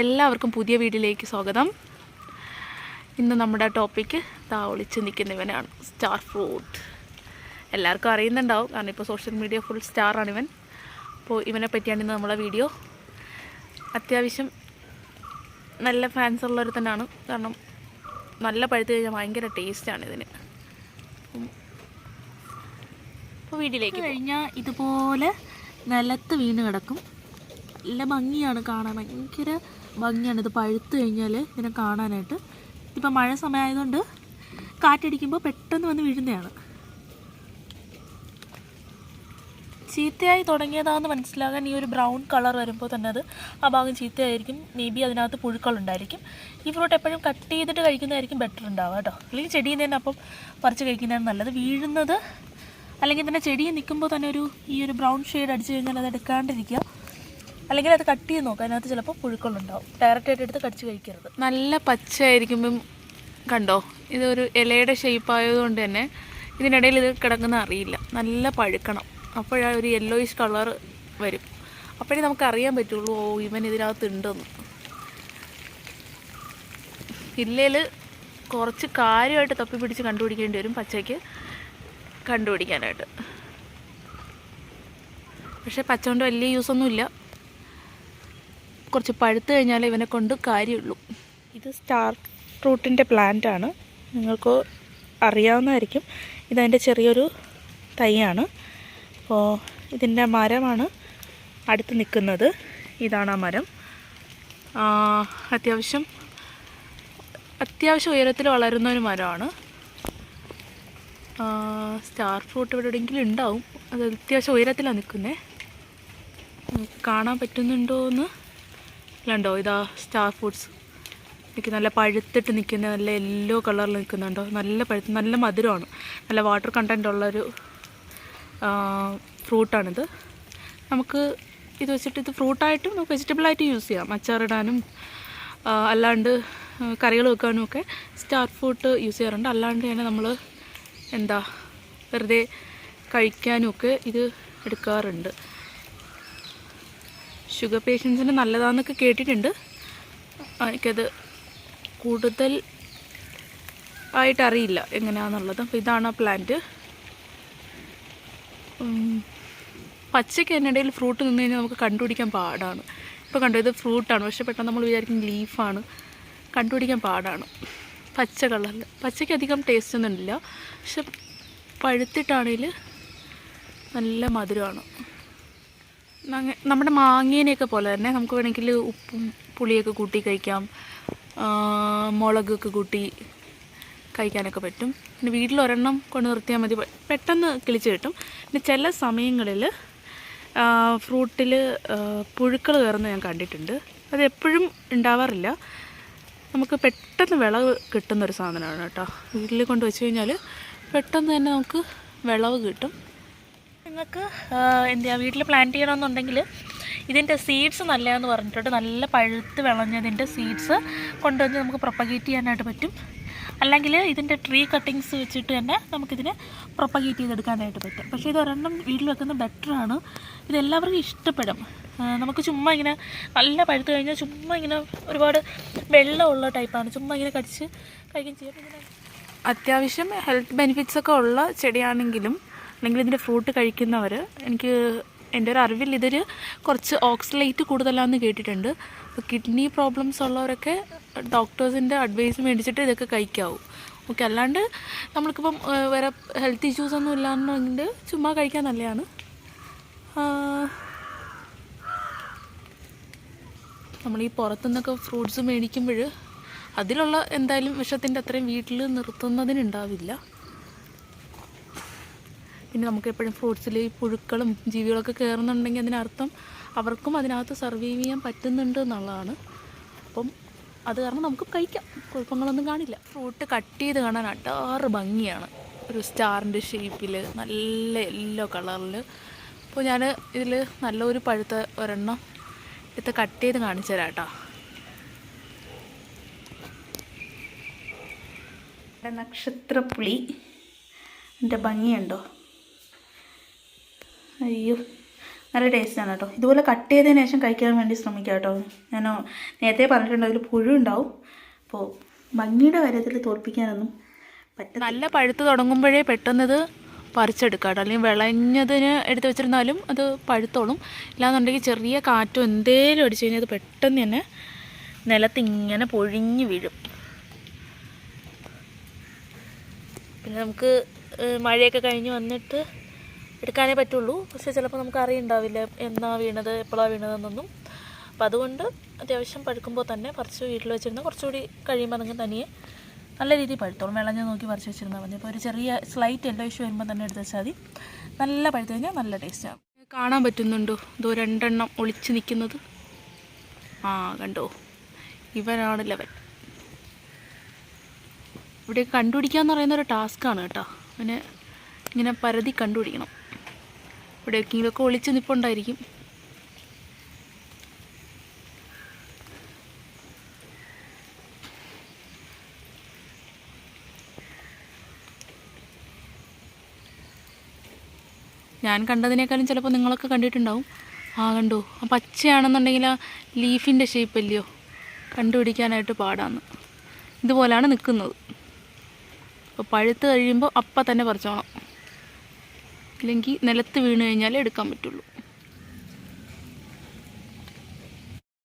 എല്ലാവർക്കും പുതിയ വീഡിയോയിലേക്ക് സ്വാഗതം. ഇന്ന് നമ്മുടെ ടോപ്പിക്ക് താ ഒളിച്ച് നിൽക്കുന്നവനാണ് സ്റ്റാർ ഫ്രൂട്ട് എല്ലാവർക്കും അറിയുന്നുണ്ടാവും കാരണം ഇപ്പോൾ സോഷ്യൽ മീഡിയ ഫുൾ സ്റ്റാറാണ് ഇവൻ അപ്പോൾ ഇവനെ പറ്റിയാണ് ഇന്ന് നമ്മളെ വീഡിയോ അത്യാവശ്യം നല്ല ഫാൻസ് ഉള്ളവർ തന്നെയാണ് കാരണം നല്ല പഴുത്ത് കഴിഞ്ഞാൽ ഭയങ്കര ടേസ്റ്റാണ് ഇതിന്. അപ്പോൾ വീട്ടിലേക്ക് കഴിഞ്ഞാൽ ഇതുപോലെ നിലത്ത് വീണ് കിടക്കും. നല്ല ഭംഗിയാണ് കാണാൻ ഭയങ്കര ഭംഗിയാണ്. ഇത് പഴുത്ത് കഴിഞ്ഞാൽ ഇതിനെ കാണാനായിട്ട്. ഇപ്പം മഴ സമയമായതുകൊണ്ട് കാറ്റടിക്കുമ്പോൾ പെട്ടെന്ന് വന്ന് വീഴുന്നതാണ്. ചീത്തയായി തുടങ്ങിയതാണെന്ന് മനസ്സിലാകാൻ ഈ ഒരു ബ്രൗൺ കളർ വരുമ്പോൾ തന്നെ അത് ആ ഭാഗം ചീത്തയായിരിക്കും. മേ ബി അതിനകത്ത് പുഴുക്കളുണ്ടായിരിക്കും ഈ ഫ്രൂട്ട് എപ്പോഴും കട്ട് ചെയ്തിട്ട് കഴിക്കുന്നതായിരിക്കും ബെറ്റർ ഉണ്ടാവുക കേട്ടോ. അല്ലെങ്കിൽ ചെടിയിൽ നിന്ന് തന്നെ അപ്പം പറിച്ച് കഴിക്കുന്നതാണ് നല്ലത്. വീഴുന്നത് അല്ലെങ്കിൽ തന്നെ ചെടിയിൽ നിൽക്കുമ്പോൾ തന്നെ ഒരു ഈ ഒരു ബ്രൗൺ ഷെയ്ഡ് അടിച്ചു കഴിഞ്ഞാൽ അത് എടുക്കാണ്ടിരിക്കുക. അല്ലെങ്കിൽ അത് കട്ട് ചെയ്ത് നോക്കുക അതിനകത്ത് ചിലപ്പോൾ പുഴുക്കളുണ്ടാവും. ഡയറക്റ്റായിട്ട് എടുത്ത് കടിച്ച് കഴിക്കരുത്. നല്ല പച്ചയായിരിക്കുമ്പം കണ്ടോ? ഇതൊരു ഇലയുടെ ഷേപ്പ് ആയതുകൊണ്ട് തന്നെ ഇതിനിടയിൽ ഇത് കിടക്കുന്ന അറിയില്ല. നല്ല പഴുക്കണം. അപ്പോഴാ ഒരു യെല്ലോയിഷ് കളർ വരും. അപ്പോഴേ നമുക്ക് അറിയാൻ പറ്റുള്ളൂ ഓ ഇവൻ ഇതിനകത്ത് ഉണ്ടെന്ന് ഇല്ലേൽ കുറച്ച് കാര്യമായിട്ട് തപ്പി പിടിച്ച് കണ്ടുപിടിക്കേണ്ടി വരും പച്ചയ്ക്ക് കണ്ടുപിടിക്കാനായിട്ട്. പക്ഷേ പച്ച കൊണ്ട് വലിയ യൂസൊന്നുമില്ല കുറച്ച് പഴുത്ത് കഴിഞ്ഞാൽ ഇവനെ കൊണ്ട് കാര്യമുള്ളൂ. ഇത് സ്റ്റാർ ഫ്രൂട്ടിന്റെ പ്ലാന്റ് ആണ്. നിങ്ങൾക്ക് അറിയാവുന്നതായിരിക്കും. ഇതതിന്റെ ചെറിയൊരു തൈയാണ്. അപ്പോൾ ഇതിന്റെ മരമാണ് അടുത്ത് നിൽക്കുന്നത്. ഇതാണ് ആ മരം. അത്യാവശ്യം അത്യാവശ്യം ഉയരത്തിൽ വളരുന്ന ഒരു മരമാണ്. സ്റ്റാർ ഫ്രൂട്ട് ഇവിടെ എവിടെയെങ്കിലും ഉണ്ടാവും. അത് അത്യാവശ്യം ഉയരത്തിലാണ് നിൽക്കുന്നത് കാണാൻ പറ്റുന്നുണ്ടോ എന്ന് കണ്ടോ? ഇതാ സ്റ്റാർ ഫ്രൂട്ട്സ് എനിക്ക് നല്ല പഴുത്തിട്ട് നിൽക്കുന്ന നല്ല യെല്ലോ കളറിൽ നിൽക്കുന്നുണ്ടോ നല്ല പഴുത്ത് നല്ല മധുരമാണ്. നല്ല വാട്ടർ കണ്ടന്റ് ഉള്ളൊരു ഫ്രൂട്ടാണിത് നമുക്ക് ഇത് വെച്ചിട്ട് ഇത് ഫ്രൂട്ടായിട്ടും നമുക്ക് വെജിറ്റബിളായിട്ട് യൂസ് ചെയ്യാം. അച്ചാറിടാനും അല്ലാണ്ട് കറികൾ വെക്കാനും ഒക്കെ സ്റ്റാർ ഫ്രൂട്ട് യൂസ് ചെയ്യാറുണ്ട്. അല്ലാണ്ട് തന്നെ നമ്മൾ എന്താ വെറുതെ കഴിക്കാനും ഒക്കെ ഇത് എടുക്കാറുണ്ട്. ഷുഗർ പേഷ്യൻസിന് നല്ലതാണെന്നൊക്കെ കേട്ടിട്ടുണ്ട്. എനിക്കത് കൂടുതൽ ആയിട്ടറിയില്ല എങ്ങനെയാണെന്നുള്ളത് അപ്പോൾ ഇതാണ് ആ പ്ലാന്റ്. പച്ചയ്ക്ക് അതിനിടയിൽ ഫ്രൂട്ട് നിന്ന് കഴിഞ്ഞാൽ നമുക്ക് കണ്ടുപിടിക്കാൻ പാടാണ്. ഇപ്പോൾ കണ്ടു ഇത് ഫ്രൂട്ടാണ്. പക്ഷെ പെട്ടെന്ന് നമ്മൾ വിചാരിക്കും ലീഫാണ്. കണ്ടുപിടിക്കാൻ പാടാണ്. പച്ച കളറിൽ. പച്ചയ്ക്ക് അധികം ടേസ്റ്റ് ഒന്നും ഇല്ല. പക്ഷെ പഴുത്തിട്ടാണെങ്കിൽ നല്ല മധുരമാണ്. നമ്മുടെ മാങ്ങേനെയൊക്കെ പോലെ തന്നെ നമുക്ക് വേണമെങ്കിൽ ഉപ്പും പുളിയൊക്കെ കൂട്ടി കഴിക്കാം. മുളകൊക്കെ കൂട്ടി കഴിക്കാനൊക്കെ പറ്റും. പിന്നെ വീട്ടിൽ ഒരെണ്ണം കൊണ്ട് നിർത്തിയാൽ മതി. പെട്ടെന്ന് കിളിച്ച് കിട്ടും. പിന്നെ ചില സമയങ്ങളിൽ ഫ്രൂട്ടിൽ പുഴുക്കൾ കയറുന്നത് ഞാൻ കണ്ടിട്ടുണ്ട്. അത് എപ്പോഴും ഉണ്ടാവാറില്ല. നമുക്ക് പെട്ടെന്ന് വിളവ് കിട്ടുന്നൊരു സാധനമാണ് കേട്ടോ. വീട്ടിൽ കൊണ്ട് വെച്ച് കഴിഞ്ഞാൽ പെട്ടെന്ന് തന്നെ നമുക്ക് വിളവ് കിട്ടും. നിങ്ങൾക്ക് എന്താ വീട്ടിൽ പ്ലാന്റ് ചെയ്യണമെന്നുണ്ടെങ്കിൽ ഇതിന്റെ സീഡ്സ് നല്ലതെന്ന് പറഞ്ഞിട്ടുണ്ട്. നല്ല പഴുത്ത് വിളഞ്ഞതിന്റെ സീഡ്സ് കൊണ്ടുവന്ന് നമുക്ക് പ്രൊപ്പഗേറ്റ് ചെയ്യാനായിട്ട് പറ്റും. അല്ലെങ്കിൽ ഇതിന്റെ ട്രീ കട്ടിങ്സ് വെച്ചിട്ട് തന്നെ നമുക്കിതിനെ പ്രൊപ്പഗേറ്റ് ചെയ്തെടുക്കാനായിട്ട് പറ്റും. പക്ഷേ ഇത് ഒരെണ്ണം വീട്ടിൽ വെക്കുന്നത് ബെറ്ററാണ് ഇത് എല്ലാവർക്കും ഇഷ്ടപ്പെടും. നമുക്ക് ചുമ്മാ ഇങ്ങനെ നല്ല പഴുത്ത് കഴിഞ്ഞാൽ ചുമ്മാ ഇങ്ങനെ ഒരുപാട് വെള്ളമുള്ള ടൈപ്പാണ് ചുമ്മാ ഇങ്ങനെ കടിച്ച് കഴിക്കുകയും ചെയ്യാം. അത്യാവശ്യം ഹെൽത്ത് ബെനിഫിറ്റ്സൊക്കെ ഉള്ള ചെടിയാണെങ്കിലും അല്ലെങ്കിൽ ഇതിന്റെ ഫ്രൂട്ട് കഴിക്കുന്നവർ എനിക്ക് എന്റെ ഒരു അറിവിൽ ഇതൊരു കുറച്ച് ഓക്സിലൈറ്റ് കൂടുതലാണെന്ന് കേട്ടിട്ടുണ്ട്. അപ്പോൾ കിഡ്നി പ്രോബ്ലംസ് ഉള്ളവരൊക്കെ ഡോക്ടേഴ്സിന്റെ അഡ്വൈസ് മേടിച്ചിട്ട് ഇതൊക്കെ കഴിക്കാവൂ. ഓക്കെ അല്ലാണ്ട് നമ്മൾക്കിപ്പം വേറെ ഹെൽത്ത് ഇഷ്യൂസ് ഒന്നും ഇല്ലാന്നുണ്ടെങ്കിൽ ചുമ്മാ കഴിക്കാൻ നല്ലതാണ്. നമ്മൾ ഈ പുറത്തുനിന്നൊക്കെ ഫ്രൂട്ട്സ് മേടിക്കുമ്പോൾ അതിലുള്ള എന്തായാലും വിഷത്തിന്റെ അത്രയും വീട്ടിൽ നിർത്തുന്നതിനുണ്ടാവില്ല. പിന്നെ നമുക്ക് എപ്പോഴും ഫ്രൂട്ട്സിൽ ഈ പുഴുക്കളും ജീവികളൊക്കെ കയറുന്നുണ്ടെങ്കിൽ അതിനർത്ഥം അവർക്കും അതിനകത്ത് സർവൈവ് ചെയ്യാൻ പറ്റുന്നുണ്ട് എന്നുള്ളതാണ്. അപ്പം അത് കാരണം നമുക്ക് കഴിക്കാം. കുഴപ്പങ്ങളൊന്നും കാണില്ല. ഫ്രൂട്ട് കട്ട് ചെയ്ത് കാണാൻ അടാറ് ഭംഗിയാണ്. ഒരു സ്റ്റാറിന്റെ ഷേപ്പിൽ നല്ല യെല്ലോ കളറിൽ അപ്പോൾ ഞാൻ ഇതിൽ നല്ലൊരു പഴുത്ത ഒരെണ്ണം എടുത്ത് കട്ട് ചെയ്ത് കാണിച്ചു തരാം കേട്ടോ. നക്ഷത്രപ്പുളി. എന്റെ ഭംഗിയുണ്ടോ? അയ്യോ നല്ല ടേസ്റ്റാണ് കേട്ടോ. ഇതുപോലെ കട്ട് ചെയ്തതിന് ശേഷം കഴിക്കാൻ വേണ്ടി ശ്രമിക്കുക കേട്ടോ. ഞാൻ നേരത്തെ പറഞ്ഞിട്ടുണ്ട് അതിൽ പുഴു ഉണ്ടാവും അപ്പോൾ ഭംഗിയുടെ കാര്യത്തിൽ തോൽപ്പിക്കാനൊന്നും പറ്റും നല്ല പഴുത്ത് തുടങ്ങുമ്പോഴേ പെട്ടെന്ന് ഇത് പറിച്ചെടുക്കാം കേട്ടോ. അല്ലെങ്കിൽ വിളഞ്ഞതിന് എടുത്ത് വെച്ചിരുന്നാലും അത് പഴുത്തോളും. ഇല്ലാന്നുണ്ടെങ്കിൽ ചെറിയ കാറ്റോ എന്തേലും അടിച്ചു കഴിഞ്ഞാൽ അത് പെട്ടെന്ന് തന്നെ നിലത്ത് ഇങ്ങനെ പൊഴിഞ്ഞ് വീഴും. പിന്നെ നമുക്ക് മഴയൊക്കെ കഴിഞ്ഞ് വന്നിട്ട് എടുക്കാനേ പറ്റുള്ളൂ. പക്ഷേ ചിലപ്പോൾ നമുക്ക് അറിയുണ്ടാവില്ല എന്നാ വീണത് എപ്പോഴാണ് വീണതെന്നൊന്നും. അപ്പോൾ അതുകൊണ്ട് അത്യാവശ്യം പഴുക്കുമ്പോൾ തന്നെ പറിച്ച് വീട്ടിൽ വെച്ചിരുന്ന കുറച്ചുകൂടി കഴിയുമ്പോൾ നിങ്ങൾക്ക് തനിയെ നല്ല രീതിയിൽ പഴുത്തോളും. വിളഞ്ഞ് നോക്കി പറിച്ച് വെച്ചിരുന്നാൽ മതി. അപ്പോൾ ഒരു ചെറിയ സ്ലൈറ്റ് എല്ലോ ഇഷ്യൂ വരുമ്പോൾ തന്നെ എടുത്ത് വെച്ചാൽ മതി. നല്ല പഴുത്ത് കഴിഞ്ഞാൽ നല്ല ടേസ്റ്റാണ് കാണാൻ പറ്റുന്നുണ്ടോ? ഇതോ രണ്ടെണ്ണം ഒളിച്ച് നിൽക്കുന്നത് ആ കണ്ടോ? ഇവനാണ് ലെവൻ ഇവിടെ കണ്ടുപിടിക്കുക എന്ന് പറയുന്ന ഒരു ടാസ്ക്കാണ് കേട്ടോ. അവന് ഇങ്ങനെ പരതി കണ്ടുപിടിക്കണം. ഇവിടെ ഒളിച്ചു നിൽപ്പുണ്ടായിരിക്കും ഞാൻ കണ്ടതിനേക്കാളും ചിലപ്പോൾ നിങ്ങളൊക്കെ കണ്ടിട്ടുണ്ടാവും. ആ കണ്ടു? ആ പച്ചയാണെന്നുണ്ടെങ്കിൽ ആ ലീഫിന്റെ ഷേപ്പ് അല്ലയോ? കണ്ടുപിടിക്കാനായിട്ട് പാടാന്ന്. ഇതുപോലാണ് നിൽക്കുന്നത് അപ്പോൾ പഴുത്ത് കഴിയുമ്പോൾ അപ്പം തന്നെ പറിച്ചോണം. ഇല്ലെങ്കിൽ നിലത്ത് വീണ് കഴിഞ്ഞാലേ എടുക്കാൻ പറ്റുള്ളൂ.